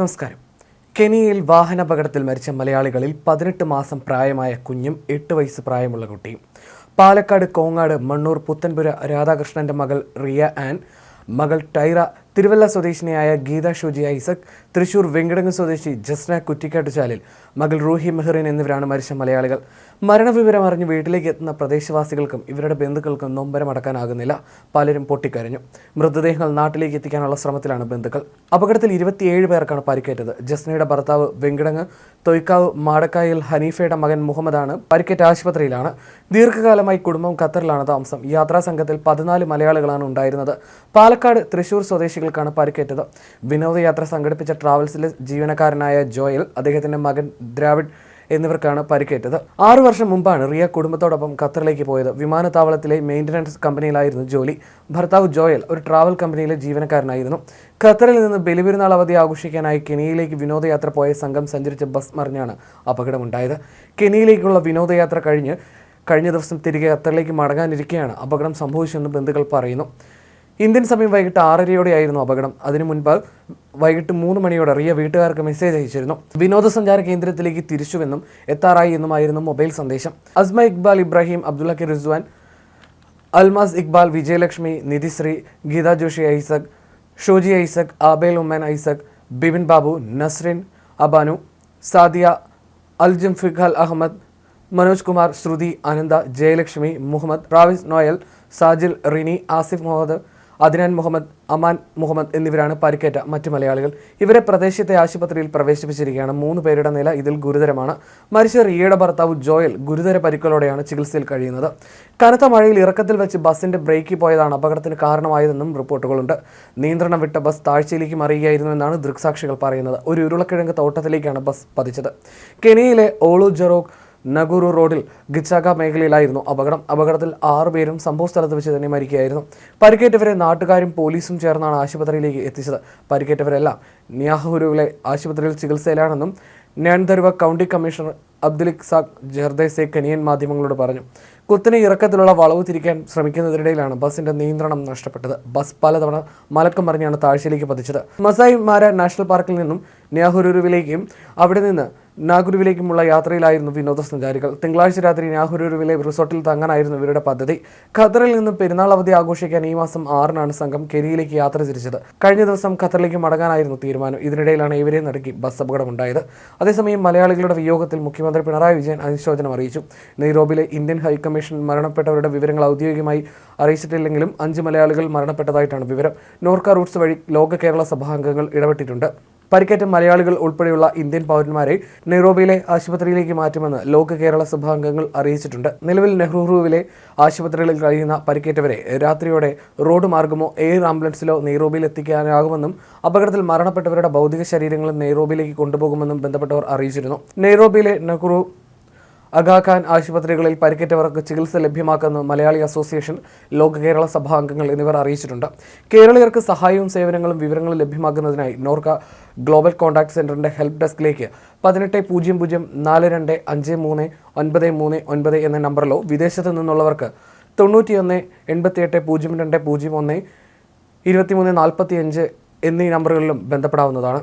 നമസ്കാരം. കെനിയയിൽ വാഹനാപകടത്തിൽ മരിച്ച മലയാളികളിൽ പതിനെട്ട് മാസം പ്രായമായ കുഞ്ഞും എട്ട് വയസ്സ് പ്രായമുള്ള കുട്ടിയും. പാലക്കാട് കോങ്ങാട് മണ്ണൂർ പുത്തൻപുര രാധാകൃഷ്ണന്റെ മകൾ റിയ ആൻ മകൾ ടൈറ തിരുവല്ല സ്വദേശിനിയായ ഗീത ഷൂജി ഐസക് തൃശൂർ വെങ്കിടങ്ങ് സ്വദേശി ജസ്ന കുറ്റിക്കാട്ടുചാലിൽ മകൾ റൂഹി മെഹ്റിൻ എന്നിവരാണ് മരിച്ച മലയാളികൾ. മരണവിവരം അറിഞ്ഞ് വീട്ടിലേക്ക് എത്തുന്ന പ്രദേശവാസികൾക്കും ഇവരുടെ ബന്ധുക്കൾക്കും നൊമ്പരമടക്കാനാകുന്നില്ല പലരും പൊട്ടിക്കരഞ്ഞു. മൃതദേഹങ്ങൾ നാട്ടിലേക്ക് എത്തിക്കാനുള്ള ശ്രമത്തിലാണ് ബന്ധുക്കൾ. അപകടത്തിൽ ഇരുപത്തിയേഴ് പേർക്കാണ് പരിക്കേറ്റത്. ജസ്നയുടെ ഭർത്താവ് വെങ്കിടങ്ങ് തൊയ്ക്കാവ് മാടക്കായിൽ ഹനീഫയുടെ മകൻ മുഹമ്മദാണ് പരിക്കേറ്റ ആശുപത്രിയിലാണ്. ദീർഘകാലമായി കുടുംബം ഖത്തറിലാണ് താമസം. യാത്രാ സംഘത്തിൽ പതിനാല് മലയാളികളാണ് ഉണ്ടായിരുന്നത്. പാലക്കാട് തൃശൂർ സ്വദേശികൾക്കാണ് പരിക്കേറ്റത്. വിനോദയാത്ര സംഘടിപ്പിച്ച ട്രാവൽസിലെ ജീവനക്കാരനായ ജോയൽ അദ്ദേഹത്തിന്റെ മകൻ ദ്രാവിഡ് എന്നിവർക്കാണ് പരിക്കേറ്റത്. ആറു വർഷം മുമ്പാണ് റിയ കുടുംബത്തോടൊപ്പം ഖത്തറിലേക്ക് പോയത്. വിമാനത്താവളത്തിലെ മെയിന്റനൻസ് കമ്പനിയിലായിരുന്നു ജോലി. ഭർത്താവ് ജോയൽ ഒരു ട്രാവൽ കമ്പനിയിലെ ജീവനക്കാരനായിരുന്നു. ഖത്തറിൽ നിന്ന് ബലിപെരുന്നാൾ അവധി ആഘോഷിക്കാനായി കെനിയയിലേക്ക് വിനോദയാത്ര പോയ സംഘം സഞ്ചരിച്ച ബസ് മറിഞ്ഞാണ് അപകടമുണ്ടായത്. കെനിയയിലേക്കുള്ള വിനോദയാത്ര കഴിഞ്ഞ് കഴിഞ്ഞ ദിവസം തിരികെ ഖത്തറിലേക്ക് മടങ്ങാനിരിക്കെയാണ് അപകടം സംഭവിച്ചെന്ന് ബന്ധുക്കൾ പറയുന്നു. ഇന്ത്യൻ സമയം വൈകിട്ട് ആറരയോടെയായിരുന്നു അപകടം. അതിനു മുൻപ് വൈകിട്ട് മൂന്ന് മണിയോടെ റിയ വീട്ടുകാർക്ക് മെസ്സേജ് അയച്ചിരുന്നു. വിനോദസഞ്ചാര കേന്ദ്രത്തിലേക്ക് തിരിച്ചുവെന്നും എത്താറായി എന്നുമായിരുന്നു മൊബൈൽ സന്ദേശം. Asma Iqbal Ibrahim Abdulla K Rizwan Almas Iqbal Vijayalakshmi Nidhishree Geetha Joshi Isaac Shoji Isaac Abel Oommen Isaac Bibin Babu Nasrin Abanu Sadiya Al Fiqal Ahammed Manoj Kumar Shruthi Anantha Jayalakshmi Muhammed Ravis Noel Sajil Rini Asif Muhammed Adnan Muhammed Aman Muhammed എന്നിവരാണ് പരിക്കേറ്റ മറ്റ് മലയാളികൾ. ഇവരെ പ്രദേശത്തെ ആശുപത്രിയിൽ പ്രവേശിപ്പിച്ചിരിക്കുകയാണ്. മൂന്ന് പേരുടെ നില ഇതിൽ ഗുരുതരമാണ്. മരിച്ച റിയയുടെ ഭർത്താവ് ജോയൽ ഗുരുതര പരിക്കുകളോടെയാണ് ചികിത്സയിൽ കഴിയുന്നത്. കനത്ത മഴയിൽ ഇറക്കത്തിൽ വെച്ച് ബസിന്റെ ബ്രേക്കിൽ പോയതാണ് അപകടത്തിന് കാരണമായതെന്നും റിപ്പോർട്ടുകളുണ്ട്. നിയന്ത്രണം വിട്ട ബസ് താഴ്ചയിലേക്ക് മറിയുകയായിരുന്നുവെന്നാണ് ദൃക്സാക്ഷികൾ പറയുന്നത്. ഒരു ഉരുളക്കിഴങ്ങ് തോട്ടത്തിലേക്കാണ് ബസ് പതിച്ചത്. കെനിയയിലെ ഓളു ജെറോക്ക് നഗുറു റോഡിൽ ഗിച്ചാക മേഖലയിലായിരുന്നു അപകടം. അപകടത്തിൽ ആറുപേരും സംഭവ സ്ഥലത്ത് വെച്ച് തന്നെ മരിക്കുകയായിരുന്നു. പരിക്കേറ്റവരെ നാട്ടുകാരും പോലീസും ചേർന്നാണ് ആശുപത്രിയിലേക്ക് എത്തിച്ചത്. പരിക്കേറ്റവരെല്ലാം നിയാഹുരുവിലെ ആശുപത്രിയിൽ ചികിത്സയിലാണെന്നും ഞാൻതരുവ കൗണ്ടി കമ്മീഷണർ അബ്ദുലിക് സാഖ് ജർദേസെ കനിയൻ മാധ്യമങ്ങളോട് പറഞ്ഞു. കുത്തിന് ഇറക്കത്തിലുള്ള വളവ് തിരിക്കാൻ ശ്രമിക്കുന്നതിനിടയിലാണ് ബസിന്റെ നിയന്ത്രണം നഷ്ടപ്പെട്ടത്. ബസ് പലതവണ മലക്കം മറിഞ്ഞാണ് താഴ്ചയിലേക്ക് പതിച്ചത്. മസായി മാര നാഷണൽ പാർക്കിൽ നിന്നും നെഹ്റുരുവിലേക്കും അവിടെ നിന്ന് നാഗുരുവിലേക്കുമുള്ള യാത്രയിലായിരുന്നു വിനോദസഞ്ചാരികൾ. തിങ്കളാഴ്ച രാത്രി നാഹുരുവിലെ റിസോർട്ടിൽ തങ്ങാനായിരുന്നു ഇവരുടെ പദ്ധതി. ഖത്തറിൽ നിന്ന് പെരുന്നാൾ അവധി ആഘോഷിക്കാൻ ഈ മാസം ആറിനാണ് സംഘം കെനിയിലേക്ക് യാത്ര തിരിച്ചത്. കഴിഞ്ഞ ദിവസം ഖത്തറിലേക്ക് മടങ്ങാനായിരുന്നു തീരുമാനം. ഇതിനിടയിലാണ് ഇവരെ നടുക്കി ബസ് അപകടമുണ്ടായത്. അതേസമയം മലയാളികളുടെ വിയോഗത്തിൽ മുഖ്യമന്ത്രി പിണറായി വിജയൻ അനുശോചനം അറിയിച്ചു. നെയ്റോബിലെ ഇന്ത്യൻ ഹൈക്കമ്മീഷൻ മരണപ്പെട്ടവരുടെ വിവരങ്ങൾ ഔദ്യോഗികമായി അറിയിച്ചിട്ടില്ലെങ്കിലും അഞ്ച് മലയാളികൾ മരണപ്പെട്ടതായിട്ടാണ് വിവരം. നോർക്ക റൂട്ട്സ് വഴി ലോക കേരള സഭാംഗങ്ങൾ ഇടപെട്ടിട്ടുണ്ട്. പരിക്കേറ്റ മലയാളികൾ ഉൾപ്പെടെയുള്ള ഇന്ത്യൻ പൗരന്മാരെ നെയ്റോബിയിലെ ആശുപത്രിയിലേക്ക് മാറ്റുമെന്ന് ലോക കേരള സഭാംഗങ്ങൾ അറിയിച്ചിട്ടുണ്ട്. നിലവിൽ നെഹ്റുവിലെ ആശുപത്രികളിൽ കഴിയുന്ന പരിക്കേറ്റവരെ രാത്രിയോടെ റോഡ് മാർഗമോ എയർ ആംബുലൻസിലോ നെയ്റോബിയിൽ എത്തിക്കാനാകുമെന്നും അപകടത്തിൽ മരണപ്പെട്ടവരുടെ ഭൗതിക ശരീരങ്ങളും നെയ്റോബിയിലേക്ക് കൊണ്ടുപോകുമെന്നും ബന്ധപ്പെട്ടവർ അറിയിച്ചിരുന്നു. നെയ്റോബിയിലെ നെഹ്റു അഗാഖാൻ ആശുപത്രികളിൽ പരിക്കേറ്റവർക്ക് ചികിത്സ ലഭ്യമാക്കുന്ന മലയാളി അസോസിയേഷൻ ലോക കേരള സഭാ അംഗങ്ങൾ എന്നിവർ അറിയിച്ചിട്ടുണ്ട്. കേരളീയർക്ക് സഹായവും സേവനങ്ങളും വിവരങ്ങളും ലഭ്യമാക്കുന്നതിനായി നോർക്ക ഗ്ലോബൽ കോൺടാക്ട് സെന്ററിന്റെ ഹെൽപ്പ് ഡെസ്കിലേക്ക് പതിനെട്ട് പൂജ്യം പൂജ്യം നാല് രണ്ട് അഞ്ച് മൂന്ന് ഒൻപത് മൂന്ന് ഒൻപത് എന്ന നമ്പറിലോ വിദേശത്ത് നിന്നുള്ളവർക്ക് തൊണ്ണൂറ്റിയൊന്ന് എൺപത്തിയെട്ട് പൂജ്യം രണ്ട് പൂജ്യം ഒന്ന് ഇരുപത്തിമൂന്ന് നാൽപ്പത്തി അഞ്ച് എന്നീ നമ്പറുകളിലും ബന്ധപ്പെടാവുന്നതാണ്.